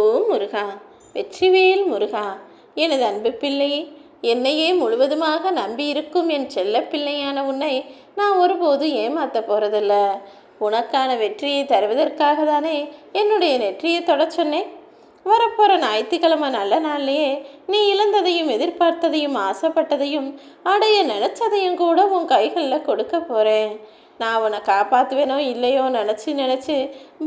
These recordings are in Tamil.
ஓ முருகா வெற்றிவேல் முருகா எனது அன்பு பிள்ளை என்னையே முழுவதுமாக நம்பியிருக்கும் என் செல்ல பிள்ளையான உன்னை நான் ஒருபோது ஏமாத்த போகிறதில்ல உனக்கான வெற்றியை தருவதற்காக தானே என்னுடைய நெற்றியை தொட சொன்னேன். வரப்போகிற ஞாயிற்றுக்கிழமை நல்ல நாள்லையே நீ இழந்ததையும் எதிர்பார்த்ததையும் ஆசைப்பட்டதையும் அடைய நினச்சதையும் கூட உன் கைகளில் கொடுக்க போகிறேன் நான் உன்னை காப்பாற்றுவேனோ இல்லையோ நினச்சி நினச்சி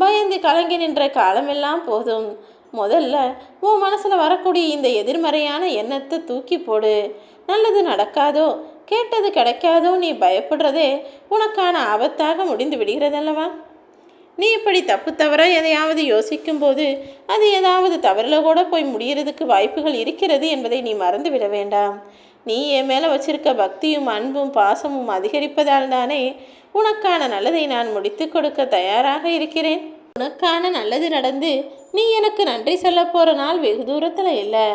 பயந்து கலங்கி நின்ற காலமெல்லாம் போதும். முதல்ல உன் மனசில் வரக்கூடிய இந்த எதிர்மறையான எண்ணத்தை தூக்கி போடு. நல்லது நடக்காதோ கேட்டது கிடைக்காதோ நீ பயப்படுறதே உனக்கான ஆபத்தாக முடிந்து விடுகிறதல்லவா? நீ இப்படி தப்பு தவற எதையாவது யோசிக்கும்போது அது ஏதாவது தவறில் கூட போய் முடிகிறதுக்கு வாய்ப்புகள் இருக்கிறது என்பதை நீ மறந்து விட வேண்டாம். நீ என் மேலே வச்சிருக்க பக்தியும் அன்பும் பாசமும் அதிகரிப்பதால் தானே உனக்கான நல்லதை நான் முடித்து கொடுக்க தயாராக இருக்கிறேன். உனக்கான நல்லது நடந்து நீ எனக்கு நன்றி சொல்ல போகிற நாள் வெகு தூரத்தில் இல்லை.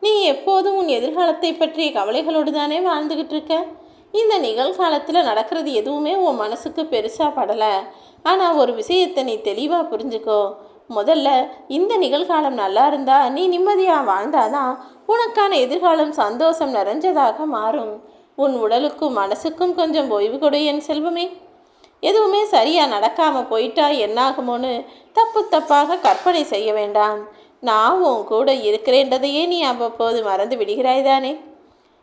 நீ எப்போதும் உன் எதிர்காலத்தை பற்றிய கவலைகளோடு தானே வாழ்ந்துக்கிட்டு இருக்க? இந்த நிகழ்காலத்தில் நடக்கிறது எதுவுமே உன் மனசுக்கு பெருசாக படலை. ஆனால் ஒரு விஷயத்தை நீ தெளிவாக புரிஞ்சுக்கோ. முதல்ல இந்த நிகழ்காலம் நல்லா இருந்தால் நீ நிம்மதியாக வாழ்ந்தாதான் உனக்கான எதிர்காலம் சந்தோஷம் நிறைஞ்சதாக மாறும். உன் உடலுக்கும் மனசுக்கும் கொஞ்சம் ஓய்வு கொடு என் செல்வமே. எதுவுமே சரியாக நடக்காமல் போயிட்டா என்னாகுமோன்னு தப்பு தப்பாக கற்பனை செய்ய வேண்டாம். நான் உன் கூட இருக்கிறேன்றதையே நீ அவ்வப்போது மறந்து விடுகிறாய் தானே?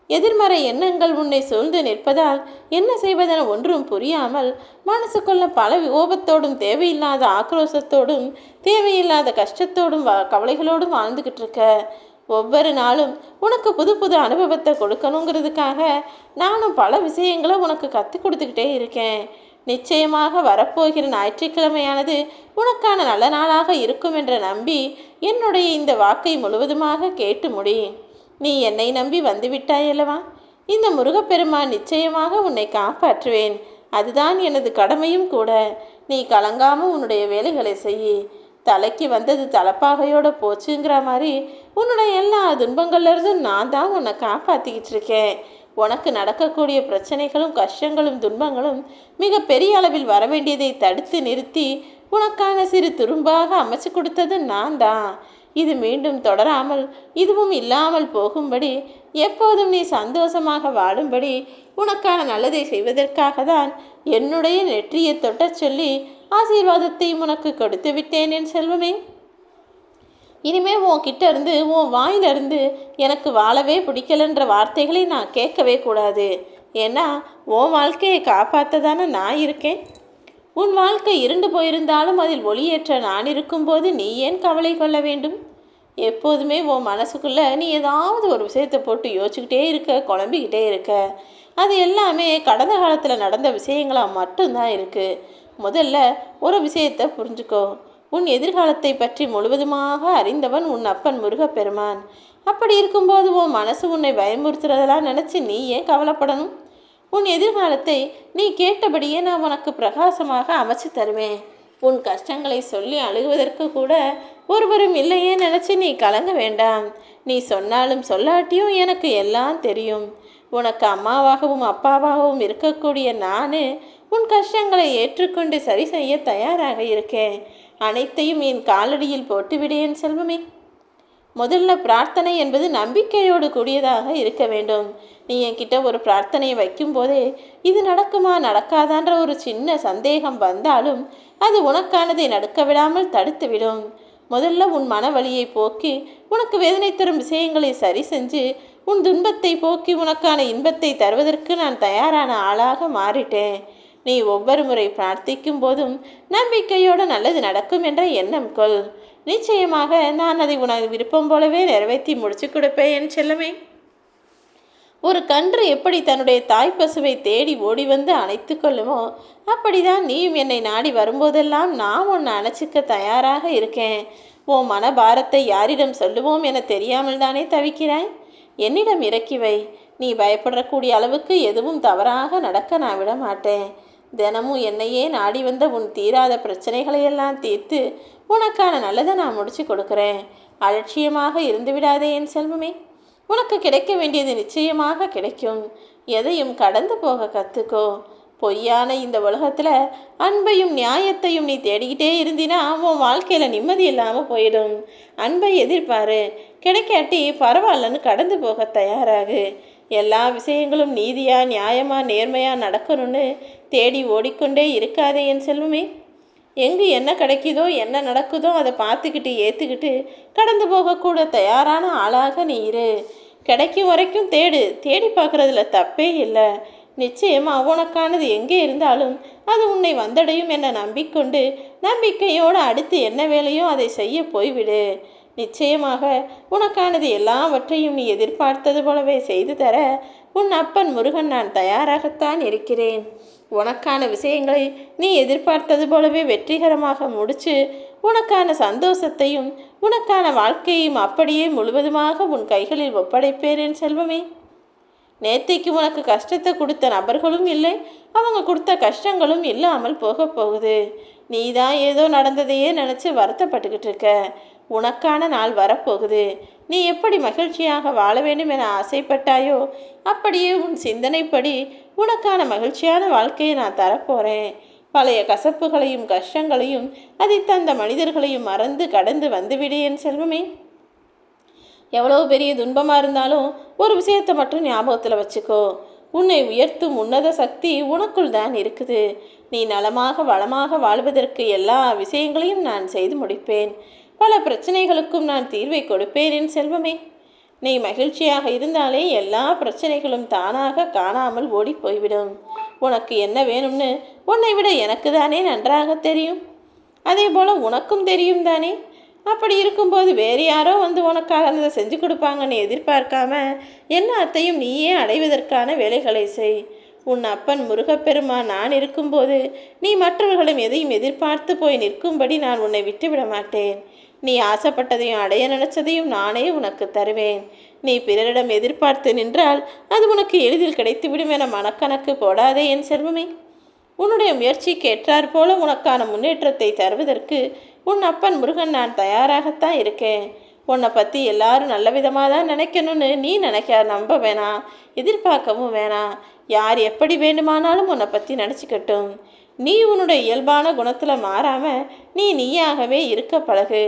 எதிர்மறை எண்ணங்கள் உன்னை சூழ்ந்து நிற்பதால் என்ன செய்வதென ஒன்றும் புரியாமல் மனசுக்குள்ள பல கோபத்தோடும் தேவையில்லாத ஆக்ரோஷத்தோடும் தேவையில்லாத கஷ்டத்தோடும் வா- கவலைகளோடும் வாழ்ந்துக்கிட்டு இருக்க. ஒவ்வொரு நாளும் உனக்கு புது புது அனுபவத்தை கொடுக்கணுங்கிறதுக்காக நானும் பல விஷயங்களை உனக்கு கற்றுக் கொடுத்துக்கிட்டே இருக்கேன். நிச்சயமாக வரப்போகிற ஞாயிற்றுக்கிழமையானது உனக்கான நல்ல நாளாக இருக்கும் என்று நம்பி என்னுடைய இந்த வாக்கை முழுவதுமாக கேட்டு முடி நீ என்னை நம்பி வந்துவிட்டாய் அல்லவா இந்த முருகப்பெருமான் நிச்சயமாக உன்னை காப்பாற்றுவேன். அதுதான் எனது கடமையும் கூட. நீ கலங்காமல் உன்னுடைய வேலைகளை செய் தலைக்கு வந்தது தலைப்பாகையோட போச்சுங்கிற மாதிரி உன்னுடைய எல்லா துன்பங்கள்லேருந்தும் நான் தான் உன்னை காப்பாற்றிக்கிட்டு இருக்கேன். உனக்கு நடக்கக்கூடிய பிரச்சனைகளும் கஷ்டங்களும் துன்பங்களும் மிக பெரிய அளவில் வர வேண்டியதை தடுத்து நிறுத்தி உனக்கான சிறு துரும்பாக அமைச்சு கொடுத்தது நான் தான் இது மீண்டும் தொடராமல் இதுவும் இல்லாமல் போகும்படி எப்போதும் நீ சந்தோஷமாக வாழும்படி உனக்கான நல்லதை செய்வதற்காக தான் என்னுடைய நெற்றியை தொட்டச் சொல்லி ஆசீர்வாதத்தை உனக்கு கொடுத்து விட்டேன் என் செல்வமே. இனிமே உன்கிட்ட இருந்து உன் வாயிலிருந்து எனக்கு வாழவே பிடிக்கலன்ற வார்த்தைகளை நான் கேட்கவே கூடாது. ஏன்னா உன் வாழ்க்கையை காப்பாற்ற தானே நான் இருக்கேன். உன் வாழ்க்கை இருண்டு போயிருந்தாலும் அதில் ஒளியேற்ற நான் இருக்கும்போது நீ ஏன் கவலை கொள்ள வேண்டும்? எப்போதுமே உன் மனசுக்குள்ளே நீ ஏதாவது ஒரு விஷயத்தை போட்டு யோசிச்சுக்கிட்டே இருக்க குழம்பிக்கிட்டே இருக்க. அது எல்லாமே கடந்த காலத்தில் நடந்த விஷயங்களாக மட்டும்தான் இருக்குது முதல்ல ஒரு விஷயத்தை புரிஞ்சுக்கோ. உன் எதிர்காலத்தை பற்றி முழுவதுமாக அறிந்தவன் உன் அப்பன் முருகப்பெருமான். அப்படி இருக்கும்போது உன் மனசு உன்னை பயமுறுத்துறதெல்லாம் நினச்சி நீ ஏன் கவலைப்படணும்? உன் எதிர்காலத்தை நீ கேட்டபடியே நான் உனக்கு பிரகாசமாக அமைச்சு தருவேன். உன் கஷ்டங்களை சொல்லி அழுகுவதற்கு கூட ஒருவரும் இல்லையே நினச்சி நீ கலங்க வேண்டாம். நீ சொன்னாலும் சொல்லாட்டியும் எனக்கு எல்லாம் தெரியும். உனக்கு அம்மாவாகவும் அப்பாவாகவும் இருக்கக்கூடிய நான் உன் கஷ்டங்களை ஏற்றுக்கொண்டு சரி செய்ய தயாராக இருக்கேன். அனைத்தையும் என் காலடியில் போட்டுவிடு என் செல்வமே. முதல்ல பிரார்த்தனை என்பது நம்பிக்கையோடு கூடியதாக இருக்க வேண்டும். நீ என்கிட்ட ஒரு பிரார்த்தனையை வைக்கும்போதே இது நடக்குமா நடக்காதான்ற ஒரு சின்ன சந்தேகம் வந்தாலும் அது உனக்கானதை நடக்க விடாமல் தடுத்துவிடும். முதல்ல உன் மனவலியை போக்கி உனக்கு வேதனை தரும் விஷயங்களை சரி செஞ்சு உன் துன்பத்தை போக்கி உனக்கான இன்பத்தை தருவதற்கு நான் தயாரான ஆளாக மாறிட்டேன். நீ ஒவ்வொரு முறை பிரார்த்திக்கும் போதும் நம்பிக்கையோடு நல்லது நடக்கும் என்ற எண்ணம் கொள். நிச்சயமாக நான் அதை உனது விருப்பம் போலவே நிறைவேற்றி முடிச்சு கொடுப்பேன் என் செல்லமே. ஒரு கன்று எப்படி தன்னுடைய தாய் பசுவை தேடி ஓடி வந்து அணைத்து கொள்ளுமோ அப்படிதான் நீயும் என்னை நாடி வரும்போதெல்லாம் நான் உன்னை அணைச்சிக்க தயாராக இருக்கேன். உன் மனபாரத்தை யாரிடம் சொல்லுவோம் என தெரியாமல் தானே தவிக்கிறாய்? என்னிடம் இறக்கி வை. நீ பயப்படக்கூடிய அளவுக்கு எதுவும் தவறாக நடக்க நான் விட மாட்டேன் தினமும் என்னையே நாடி வந்த உன் தீராத பிரச்சனைகளையெல்லாம் தீர்த்து உனக்கான நல்லதை நான் முடிச்சு கொடுக்குறேன். அலட்சியமாக இருந்து விடாதே என் செல்வமே. உனக்கு கிடைக்க வேண்டியது நிச்சயமாக கிடைக்கும். எதையும் கடந்து போக கற்றுக்கோ பொய்யான இந்த உலகத்தில் அன்பையும் நியாயத்தையும் நீ தேடிக்கிட்டே இருந்தினா உன் வாழ்க்கையில் நிம்மதி இல்லாமல் போயிடும். அன்பை எதிர்பாரு. கிடைக்காட்டி பரவாயில்லன்னு கடந்து போக தயாராகு. எல்லா விஷயங்களும் நீதியாக நியாயமாக நேர்மையாக நடக்கணும்னு தேடி ஓடிக்கொண்டே இருக்காதே என் செல்வமே. எங்கு என்ன கிடைக்குதோ என்ன நடக்குதோ அதை பார்த்துக்கிட்டு ஏற்றுக்கிட்டு கடந்து போகக்கூட தயாரான ஆளாக நீ இரு. கிடைக்கும் வரைக்கும் தேடு. தேடி பார்க்குறதுல தப்பே இல்லை. நிச்சயமாக உனக்கானது எங்கே இருந்தாலும் அது உன்னை வந்தடையும் என நம்பிக்கொண்டு நம்பிக்கையோடு அடுத்து என்ன வேலையோ அதை செய்ய போய்விடு. நிச்சயமாக உனக்கானது எல்லாவற்றையும் நீ எதிர்பார்த்தது போலவே செய்து தர உன் அப்பன் முருகன் நான் தயாராகத்தான் இருக்கிறேன். உனக்கான விஷயங்களை நீ எதிர்பார்த்தது போலவே வெற்றிகரமாக முடித்து உனக்கான சந்தோஷத்தையும் உனக்கான வாழ்க்கையையும் அப்படியே முழுவதுமாக உன் கைகளில் ஒப்படைப்பேன் செல்வமே. நேத்திக்கு உனக்கு கஷ்டத்தை கொடுத்த நபர்களும் இல்லை அவங்க கொடுத்த கஷ்டங்களும் இல்லாமல் போக போகுது. நீ தான் ஏதோ நடந்ததையே நினச்சி வருத்தப்பட்டுக்கிட்டு இருக்க. உனக்கான நாள் வரப்போகுது. நீ எப்படி மகிழ்ச்சியாக வாழ வேண்டும் என ஆசைப்பட்டாயோ அப்படியே உன் சிந்தனைப்படி உனக்கான மகிழ்ச்சியான வாழ்க்கையை நான் தரப்போகிறேன் பழைய கசப்புகளையும் கஷ்டங்களையும் அதை தந்த மனிதர்களையும் மறந்து கடந்து வந்துவிடு என் செல்வமே. எவ்வளோ பெரிய துன்பமாக இருந்தாலும் ஒரு விஷயத்தை மட்டும் ஞாபகத்தில் வச்சுக்கோ. உன்னை உயர்த்தும் உன்னத சக்தி உனக்குள் தான் இருக்குது. நீ நலமாக வளமாக வாழ்வதற்கு எல்லா விஷயங்களையும் நான் செய்து முடிப்பேன். பல பிரச்சனைகளுக்கும் நான் தீர்வை கொடுப்பேன் என் செல்வமே. நீ மகிழ்ச்சியாக இருந்தாலே எல்லா பிரச்சனைகளும் தானாக காணாமல் ஓடி போய்விடும் உனக்கு என்ன வேணும்னு உன்னை விட எனக்கு தானே நன்றாக தெரியும். அதே போல் உனக்கும் தெரியும் தானே. அப்படி இருக்கும்போது வேறு யாரோ வந்து உனக்காக அதை செஞ்சு கொடுப்பாங்கன்னு எதிர்பார்க்காம எல்லாத்தையும் நீயே அடைவதற்கான வேலைகளை செய். உன் அப்பன் முருகப்பெருமா நான் இருக்கும்போது நீ மற்றவர்களும் எதையும் எதிர்பார்த்து போய் நிற்கும்படி நான் உன்னை விட்டுவிட மாட்டேன். நீ ஆசைப்பட்டதையும் அடைய நினைச்சதையும் நானே உனக்கு தருவேன். நீ பிறரிடம் எதிர்பார்த்து நின்றால் அது உனக்கு எளிதில் கிடைத்துவிடும் என மனக்கணக்கு போடாதே என் செல்வமே. உன்னுடைய முயற்சிக்கு ஏற்றாற்போல உனக்கான முன்னேற்றத்தை தருவதற்கு உன் அப்பன் முருகன் நான் தயாராகத்தான் இருக்கேன். உன்னை பற்றி எல்லாரும் நல்ல விதமாக தான் நினைக்கணும்னு நீ நினைக்க நம்ப வேணாம் எதிர்பார்க்கவும் வேணாம். யார் எப்படி வேண்டுமானாலும் உன்னை பற்றி நினச்சிக்கட்டும். நீ உன்னுடைய இயல்பான குணத்தில் மாறாமல் நீ நீயாகவே இருக்க பழகு.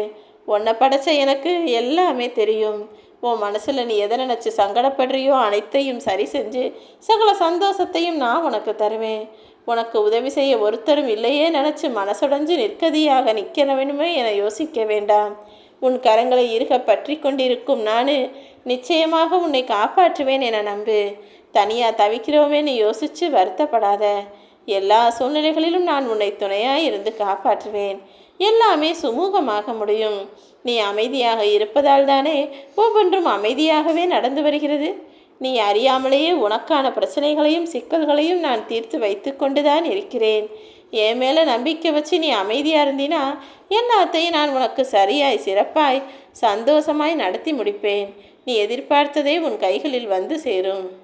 உன்னை படைச்ச எனக்கு எல்லாமே தெரியும். உன் மனசில் நீ எதை நினச்சி சங்கடப்படுறியோ அனைத்தையும் சரி செஞ்சு சகல சந்தோஷத்தையும் நான் உனக்கு தருவேன். உனக்கு உதவி செய்ய ஒருத்தரும் இல்லையே நினச்சி மனசுடைஞ்சு நிற்கதியாக நிற்க வேணுமே என யோசிக்க வேண்டாம். உன் கரங்களை இருக பற்றி கொண்டிருக்கும் நான் நிச்சயமாக உன்னை காப்பாற்றுவேன் என நம்பு. தனியாக தவிக்கிறோமேன்னு யோசித்து வருத்தப்படாத. எல்லா சூழ்நிலைகளிலும் நான் உன்னை துணையாய் இருந்து காப்பாற்றுவேன். எல்லாமே சுமூகமாக முடியும். நீ அமைதியாக இருப்பதால் தானே ஒவ்வொன்றும் அமைதியாகவே நடந்து வருகிறது. நீ அறியாமலேயே உனக்கான பிரச்சனைகளையும் சிக்கல்களையும் நான் தீர்த்து வைத்து கொண்டுதான் இருக்கிறேன். என் மேலே நம்பிக்கை வச்சு நீ அமைதியாக இருந்தினா எல்லாத்தையும் நான் உனக்கு சரியாய் சிறப்பாய் சந்தோஷமாய் நடத்தி முடிப்பேன். நீ எதிர்பார்த்ததே உன் கைகளில் வந்து சேரும்.